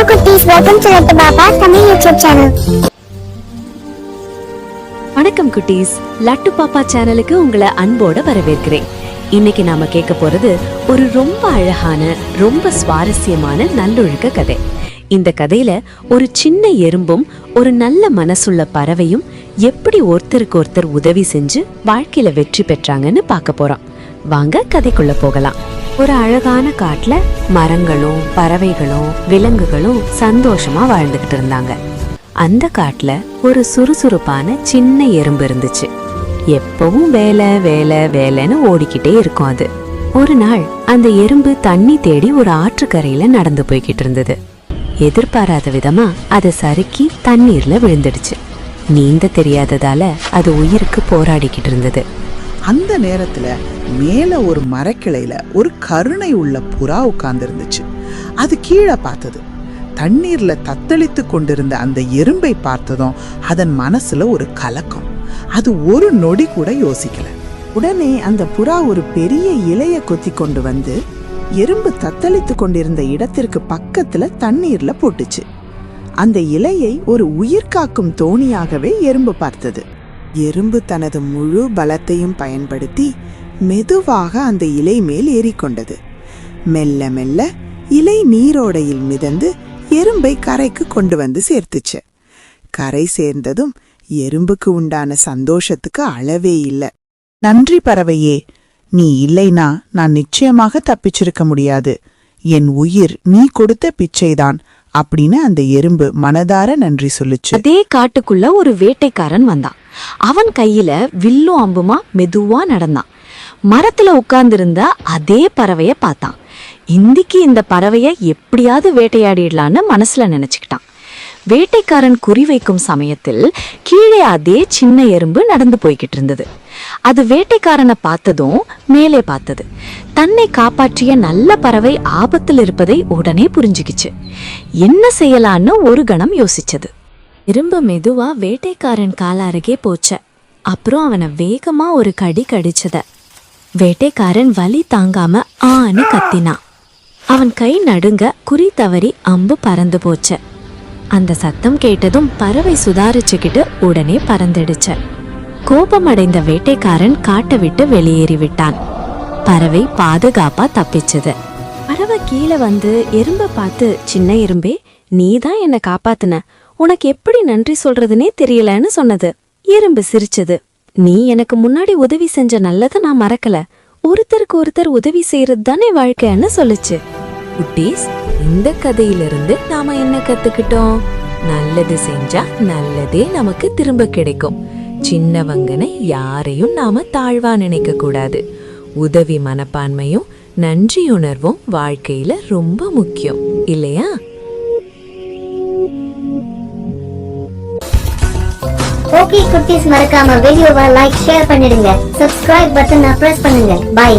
Hello குட்டீஸ் welcome to Laddu Baba Tamil YouTube channel வணக்கம் குட்டீஸ். லட்டு பாப்பா சேனலுக்கு உங்களை அன்போட வரவேற்கிறேன். இன்னைக்கு நாம கேட்க போறது ஒரு ரொம்ப அழகான ரொம்ப சுவாரஸ்யமான நல்லொழுக்க கதை. இந்த கதையில ஒரு சின்ன எறும்பும் ஒரு நல்ல மனசுள்ள பறவையும் எப்படி ஒருத்தருக்கு ஒருத்தர் உதவி செஞ்சு வாழ்க்கையில வெற்றி பெற்றாங்கன்னு பார்க்க போறோம். வாங்க கதைக்குள்ள போகலாம். ஒரு அழகான காட்டுல மரங்களும் பறவைகளும் விலங்குகளும் சந்தோஷமா வாழ்ந்துகிட்டு இருந்தாங்க. அந்த காட்டுல ஒரு சுறுசுறுப்பான சின்ன எறும்பு இருந்துச்சு. எப்பவும் வேலை வேலை வேலைன்னு ஓடிக்கிட்டே இருக்கும் அது. ஒரு நாள் அந்த எறும்பு தண்ணி தேடி ஒரு ஆற்றுக்கரையில நடந்து போய்கிட்டு இருந்தது. எதிர்பாராத விதமா அதை சறுக்கி தண்ணீர்ல விழுந்துடுச்சு. நீந்த தெரியாததால அது உயிருக்கு போராடிக்கிட்டு இருந்தது. அந்த நேரத்துல மேல ஒரு மரக்கிளையில ஒரு கருணை உள்ள புறா உட்கார்ந்துருந்துச்சு. அது கீழே பார்த்தது. தண்ணீர்ல தத்தளித்து கொண்டிருந்த அந்த எறும்பை பார்த்ததும் அதன் மனசுல ஒரு கலக்கம். அது ஒரு நொடி கூட யோசிக்கல. உடனே அந்த புறா ஒரு பெரிய இலைய கொத்தி கொண்டு வந்து எறும்பு தத்தளித்து கொண்டிருந்த இடத்திற்கு பக்கத்துல தண்ணீர்ல போட்டுச்சு. அந்த இலையை ஒரு உயிர் காக்கும் தோணியாகவே எறும்பு பார்த்தது. எறும்பு தனது முழு பலத்தையும் பயன்படுத்தி மெதுவாக அந்த இலை மேல் ஏறிக்கொண்டது. மெல்ல மெல்ல இலை நீரோடையில் மிதந்து எறும்பை கரைக்கு கொண்டு வந்து சேர்த்துச்சு. கரை சேர்ந்ததும் எறும்புக்கு உண்டான சந்தோஷத்துக்கு அளவே இல்லை. நன்றி பறவையே நீ இல்லைனா நான் நிச்சயமாக தப்பிச்சிருக்க முடியாது. என் உயிர் நீ கொடுத்த பிச்சைதான் அப்படின்னு அந்த எறும்பு மனதார நன்றி சொல்லுச்சு. அதே காட்டுக்குள்ள ஒரு வேட்டைக்காரன் வந்தான். அவன் கையில வில்லும் அம்புமா மெதுவா நடந்தான். மரத்துல உட்கார்ந்திருந்த அதே பறவைய பார்த்தான். இந்திக்கு இந்த பறவைய எப்படியாவது வேட்டையாடிடலான்னு மனசுல நினைச்சுக்கிட்டான். வேட்டைக்காரன் குறி வைக்கும் சமயத்தில் கீழே அதே சின்ன எறும்பு நடந்து போய்கிட்டு இருந்தது. அது வேட்டைக்காரனை பார்த்ததும் மேலே பார்த்தது. தன்னை காப்பாற்றிய நல்ல பறவை ஆபத்தில் இருப்பதை உடனே புரிஞ்சுக்கிச்சு. என்ன செய்யலான்னு ஒரு கணம் யோசிச்சது. எறும்பு மெதுவா வேட்டைக்காரன் கால அருகே போச்ச. அப்புறம் அவனை வேகமா ஒரு கடி கடிச்சத. வேட்டைக்காரன் வலி தாங்காம ஆன்னு கத்தினான் அவன் கை நடுங்க குறி தவறி அம்பு பறந்து போச்ச. அந்த சத்தம் கேட்டதும் பறவை சுதாரிச்சுக்கிட்டு உடனே பறந்துடுச்ச. கோபமடைந்த வேட்டைக்காரன் காட்டை விட்டு வெளியேறி விட்டான் பறவை பாதுகாப்பா தப்பிச்சது. பறவை கீழே வந்து எறும்ப பார்த்து சின்ன எறும்பே நீ தான் என்னை காப்பாத்துன. உனக்கு எப்படி நன்றி சொல்றதுனே தெரியலன்னு சொன்னது. எறும்பு சிரிச்சது. நீ எனக்கு முன்னாடி உதவி செஞ்ச நல்லத நான் மறக்கல. ஒருத்தருக்கு ஒருத்தர் உதவி செய்யறது தானே வாழ்க்கைன்னு சொல்லுச்சு. குட்டீஸ் இந்த கதையிலிருந்து நாம என்ன கத்துக்கிட்டோம்? நல்லது செஞ்சா நல்லதே நமக்கு திரும்ப கிடைக்கும். சின்னவங்கனை யாரையும் நாம தாழ்வா நினைக்க கூடாது. உதவி மனப்பான்மையும் நன்றியுணர்வும் வாழ்க்கையில ரொம்ப முக்கியம். இல்லையா? ஓகே குட்டீஸ் மறக்காம வீடியோவை லைக் ஷேர் பண்ணிடுங்க. சப்ஸ்கிரைப் பட்டனை பிரஸ் பண்ணுங்க. பை